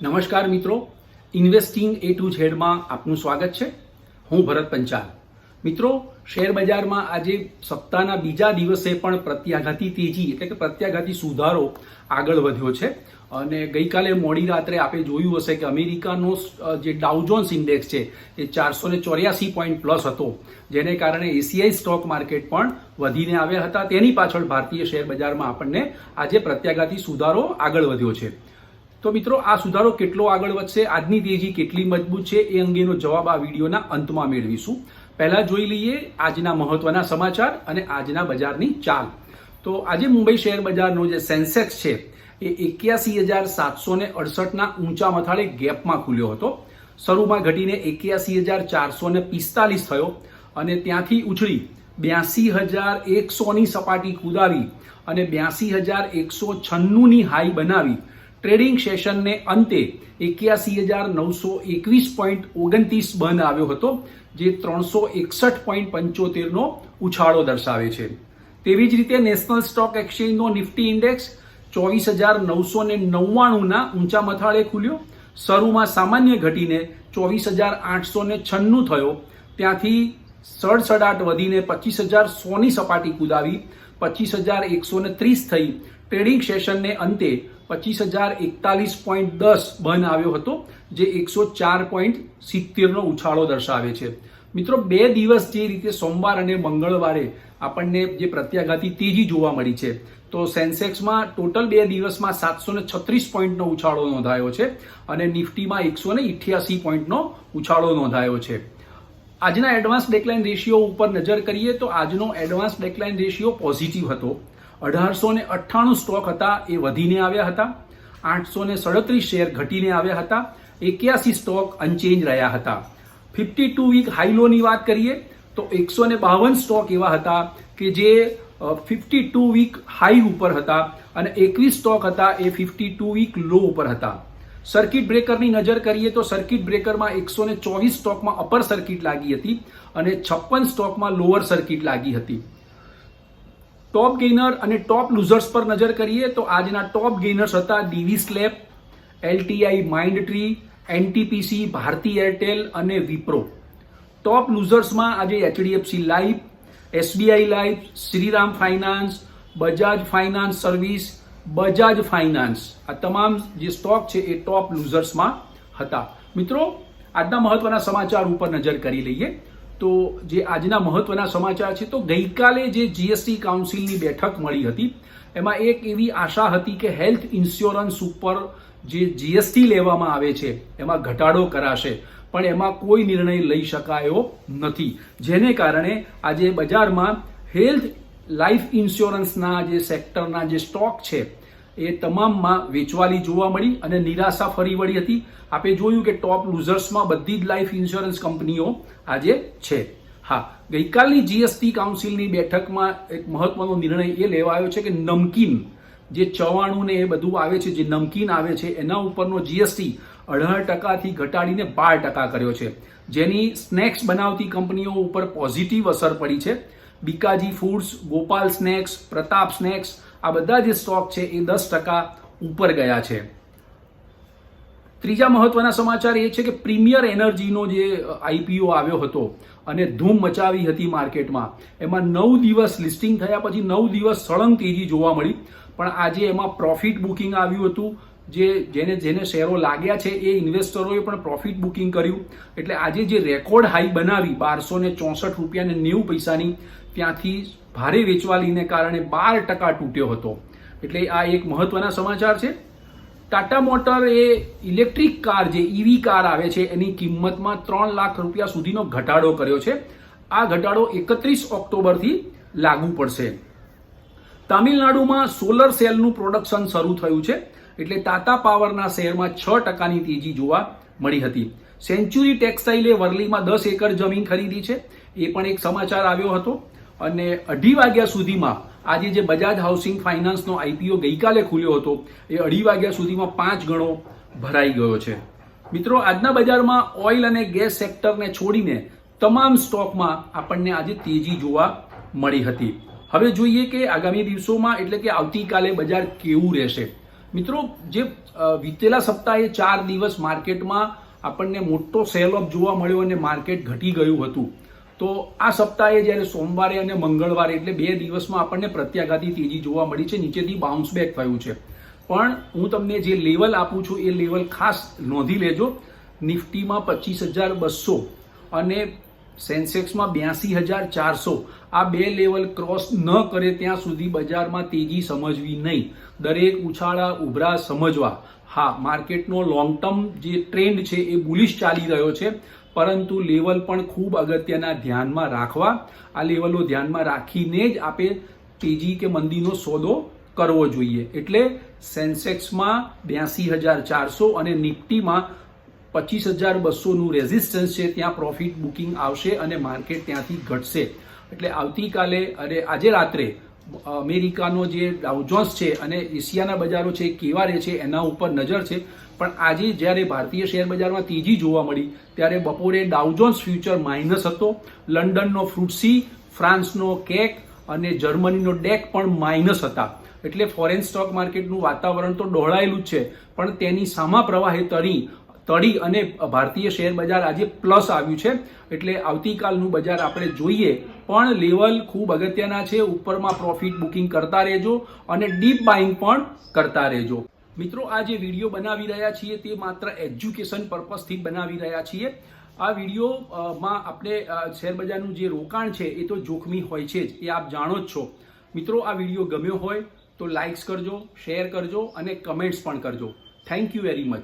નમસ્કાર મિત્રો ઇન્વેસ્ટિંગ એ ટુ ઝેડમાં આપનું સ્વાગત છે. હું ભરત પંચાલ. મિત્રો, શેર બજારમાં આજે સપ્તાહના બીજા દિવસે પણ પ્રત્યાઘાતી તેજી એટલે કે પ્રત્યાઘાતી સુધારો આગળ વધ્યો છે. અને ગઈકાલે મોડી રાત્રે આપણે જોયું હશે કે અમેરિકાનો જે ડાઉજોન્સ ઇન્ડેક્સ છે, એ ચારસો ને ચોર્યાસી પોઈન્ટ પ્લસ હતો. જેને કારણે એશિયાઈ સ્ટોક માર્કેટ પણ વધીને આવ્યા હતા. તેની પાછળ ભારતીય શેર બજારમાં આપણને આજે પ્રત્યાઘાતી સુધારો આગળ વધ્યો છે. તો મિત્રો, આ સુધારો કેટલો આગળ વધશે, આજની તેજી કેટલી મજબૂત છે એ અંગેનો જવાબ આ વિડીયોના અંતમાં મેળવીશું. પહેલા જોઈ લઈએ આજના મહત્વના સમાચાર અને આજના બજારની ચાલ. તો આજે મુંબઈ શેર બજારનો જે સેન્સેક્સ છે, એ એક્યાસી હજાર સાતસો ને અડસઠના ઊંચા મથાળે ગેપમાં ખુલ્યો હતો. શરૂમાં ઘટીને એક્યાસી હજાર ચારસો ને પિસ્તાલીસ થયો અને ત્યાંથી ઉછળી બ્યાસી હજાર એકસોની સપાટી કુદાવી અને બ્યાસી હજાર એકસો છન્નુંની હાઈ બનાવી ટ્રેડિંગ સેશનને અંતે એક્યાસી હજાર નવસો એકવીસ પોઈન્ટ ઓગણત્રીસ બંધ આવ્યો હતો, જે ત્રણસો એકસઠ પોઈન્ટ પંચોતેરનો ઉછાળો દર્શાવે છે. તેવી જ રીતે નેશનલ સ્ટોક એક્સચેન્જનો નિફ્ટી ઇન્ડેક્સ ચોવીસ હજાર નવસો ને નવ્વાણુંના ઊંચા મથાળે ખુલ્યો. શરૂમાં સામાન્ય ઘટીને ચોવીસ હજાર આઠસો ને છન્નું થયો. ત્યાંથી સડસડાટ વધીને પચીસ હજાર સોની સપાટી કુદાવી પચીસ હજાર એકસો ને ત્રીસ થઈ. ટ્રેડિંગ સેશનને અંતે પચીસ હજાર એકતાલીસ પોઈન્ટ દસ બંધ આવ્યો હતો, જે એકસો ચાર પોઈન્ટ સિત્તેરનો ઉછાળો દર્શાવે છે. મિત્રો, બે દિવસ જે રીતે સોમવાર અને મંગળવારે આપણને જે પ્રત્યાઘાતી તેજી જોવા મળી છે, તો સેન્સેક્સમાં ટોટલ બે દિવસમાં સાતસો ને છત્રીસ પોઈન્ટનો ઉછાળો નોંધાયો છે અને નિફ્ટીમાં એકસો ને ઇઠ્યાસી પોઈન્ટનો ઉછાળો નોંધાયો છે. આજના એડવાન્સ ડેકલાઇન રેશિયો ઉપર નજર કરીએ તો આજનો એડવાન્સ ડેકલાઇન રેશિયો પોઝિટિવ હતો. અઢારસો ને અઠ્ઠાણું સ્ટોક હતા, એ વધીને આવ્યા હતા. આઠસો ને સડત્રીસ શેર ઘટીને આવ્યા હતા. એક્યાસી સ્ટોક અનચેન્જ રહ્યા હતા. ફિફ્ટી ટુ વીક હાઈલોની વાત કરીએ, તો એકસો ને બાવન સ્ટોક એવા હતા કે જે ફિફ્ટી ટુ વીક હાઈ ઉપર હતા અને એકવીસ સ્ટોક હતા, એ ફિફ્ટી ટુ વીક લો ઉપર હતા. સર્કિટ બ્રેકરની નજર કરીએ તો સર્કિટ બ્રેકરમાં એકસો ને ચોવીસ સ્ટોકમાં અપર સર્કિટ લાગી હતી અને છપ્પન સ્ટોકમાં લોઅર સર્કિટ લાગી હતી. ટોપ ગેઇનર અને ટોપ લૂઝર્સ પર નજર કરીએ તો આજના ટોપ ગેઇનર્સ હતા Divi's Lab LTI Mindtree NTPC Bharti Airtel અને વિપ્રો ટોપ લૂઝર્સમાં આજે HDFC Life SBI Life Shriram Finance Bajaj Finance Service Bajaj Finance આ તમામ જે સ્ટોક છે એ ટોપ લૂઝર્સમાં હતા. મિત્રો, આજના મહત્વના સમાચાર ઉપર નજર કરી લઈએ. તો જે આજના મહત્વના સમાચાર છે, તો ગઈકાલે જે જીએસટી કાઉન્સિલની બેઠક મળી હતી, એમાં એક એવી આશા હતી કે હેલ્થ ઇન્સ્યોરન્સ ઉપર જે જીએસટી લેવામાં આવે છે, એમાં ઘટાડો કરાશે, પણ એમાં કોઈ નિર્ણય લઈ શકાયો નથી. જેને કારણે આજે બજારમાં હેલ્થ લાઈફ ઇન્સ્યોરન્સના જે સેક્ટરના જે સ્ટોક છે એ તમામમાં વેચવાલી જોવા મળી અને નિરાશા ફરી વળી હતી. આપણે જોયું કે ટોપ લૂઝર્સમાં બધી જ લાઈફ ઇન્સ્યોરન્સ કંપનીઓ આજે છે. હા, ગઈકાલની જીએસટી કાઉન્સિલની બેઠકમાં એક મહત્વનો નિર્ણય એ લેવાયો છે કે નમકીન, જે ચવાણું ને એ બધું આવે છે, જે નમકીન આવે છે, એના ઉપરનો જીએસટી અઢાર ટકાથી ઘટાડીને બાર ટકા કર્યો છે. જેની સ્નેક્સ બનાવતી કંપનીઓ ઉપર પોઝિટિવ અસર પડી છે. Bikaji Foods, Gopal Snacks, Pratap Snacks આ બધા જે સ્ટોક છે એ દસ ટકા ઉપર ગયા છે. ત્રીજા મહત્વના સમાચાર એ છે કે પ્રીમિયર એનર્જીનો જે આઈપીઓ આવ્યો હતો અને ધૂમ મચાવી હતી માર્કેટમાં, એમાં નવ દિવસ લિસ્ટિંગ થયા પછી નવ દિવસ સળંગ તેજી જોવા મળી. પણ આજે એમાં પ્રોફિટ બુકિંગ આવ્યું હતું જે જેને જેને શેરો લાગ્યા છે એ ઇન્વેસ્ટરોએ પણ પ્રોફિટ બુકિંગ કર્યું. એટલે આજે જે રેકોર્ડ હાઈ બનાવી, બારસો ને ચોસઠ રૂપિયા ને નેવું પૈસાની, ત્યાંથી ભારે વેચવાલીને કારણે બાર ટકા તૂટ્યો હતો. એટલે આ એક મહત્વના સમાચાર છે. ટાટા મોટર એ ઇલેક્ટ્રિક કાર, જે ઈવી કાર આવે છે, એની કિંમતમાં ત્રણ લાખ રૂપિયા સુધીનો ઘટાડો કર્યો છે. આ ઘટાડો એકત્રીસ ઓક્ટોબરથી લાગુ પડશે. તામિલનાડુમાં સોલર સેલનું પ્રોડક્શન શરૂ થયું છે. એટલે તાતા પાવરના શેરમાં છ ટકાની તેજી જોવા મળી હતી. સેન્ચુરી ટેક્સટાઇલે વરલીમાં દસ એકર જમીન ખરીદી છે, એ પણ એક સમાચાર આવ્યો હતો. અને અઢી વાગ્યા સુધીમાં આજે જે બજાજ હાઉસિંગ ફાઇનાન્સનો આઈપીઓ ગઈકાલે ખુલ્યો હતો, એ અઢી વાગ્યા સુધીમાં પાંચ ગણો ભરાઈ ગયો છે. મિત્રો, આજના બજારમાં ઓઇલ અને ગેસ સેક્ટરને છોડીને તમામ સ્ટોકમાં આપણને આજે તેજી જોવા મળી હતી. હવે જોઈએ કે આગામી દિવસોમાં, એટલે કે આવતીકાલે બજાર કેવું રહેશે. મિત્રો, જે વીતેલા સપ્તાહે ચાર દિવસ માર્કેટમાં આપણને મોટો સેલ ઓફ જોવા મળ્યો અને માર્કેટ ઘટી ગયું હતું. તો આ સપ્તાહે જ્યારે સોમવારે અને મંગળવારે, એટલે બે દિવસમાં આપણને પ્રત્યાઘાતી તેજી જોવા મળી છે, નીચેથી બાઉન્સ બેક થયું છે. પણ હું તમને જે લેવલ આપું છું, એ લેવલ ખાસ નોંધી લેજો. નિફ્ટીમાં પચીસ હજાર બસો અને સેન્સેક્સમાં બ્યાસી હજાર ચારસો. આ બે લેવલ ક્રોસ ન કરે ત્યાં સુધી બજારમાં તેજી સમજવી નહીં. દરેક ઉછાળા ઉભરા સમજવા. હા, માર્કેટનો લોંગ ટર્મ જે ટ્રેન્ડ છે એ બુલિશ ચાલી રહ્યો છે, પરંતુ લેવલ પણ ખૂબ અગત્યના ધ્યાનમાં રાખવા. આ લેવલો ધ્યાનમાં રાખીને જ આપે તેજી કે મંદીનો સોદો કરવો જોઈએ. એટલે સેન્સેક્સમાં બ્યાસી હજાર ચારસો અને નિફ્ટીમાં પચીસ હજાર બસોનું રેઝિસ્ટન્સ છે, ત્યાં પ્રોફિટ બુકિંગ આવશે અને માર્કેટ ત્યાંથી ઘટશે. એટલે આવતીકાલે અને આજે રાત્રે અમેરિકાનો જે ડાઉજોન્સ છે અને એશિયાના બજારો છે, કેવા રહે છે, એના ઉપર નજર છે. પણ આજે જ્યારે ભારતીય શેર બજારમાં તેજી જોવા મળી, ત્યારે બપોરે ડાઉજોન્સ ફ્યુચર માઇનસ હતો, લંડનનો ફ્રુટસી ફ્રાન્સનો કેક અને જર્મનીનો ડેક પણ માઇનસ હતા. એટલે ફોરેન સ્ટોક માર્કેટનું વાતાવરણ તો ડહોળાયેલું જ છે, પણ તેની સામા પ્રવાહે તરી તળી અને ભારતીય શેર બજાર આજે પ્લસ આવ્યું છે. એટલે આવતીકાલનું બજાર આપણે જોઈએ. પણ લેવલ ખૂબ અગત્યના છે. ઉપરમાં પ્રોફિટ બુકિંગ કરતા રહેજો અને ડીપ બાઇંગ પણ કરતા રહેજો. મિત્રો, આ જે વીડિયો બનાવી રહ્યા છીએ તે માત્ર એજ્યુકેશન પર્પઝથી બનાવી રહ્યા છીએ. આ વિડીયોમાં આપણે શેરબજારનું જે રોકાણ છે એ તો જોખમી હોય છે જ. એ આપ જાણો જ છો. મિત્રો, આ વીડિયો ગમ્યો હોય તો લાઇક્સ કરજો શેર કરજો અને કમેન્ટ્સ પણ કરજો. Thank you very much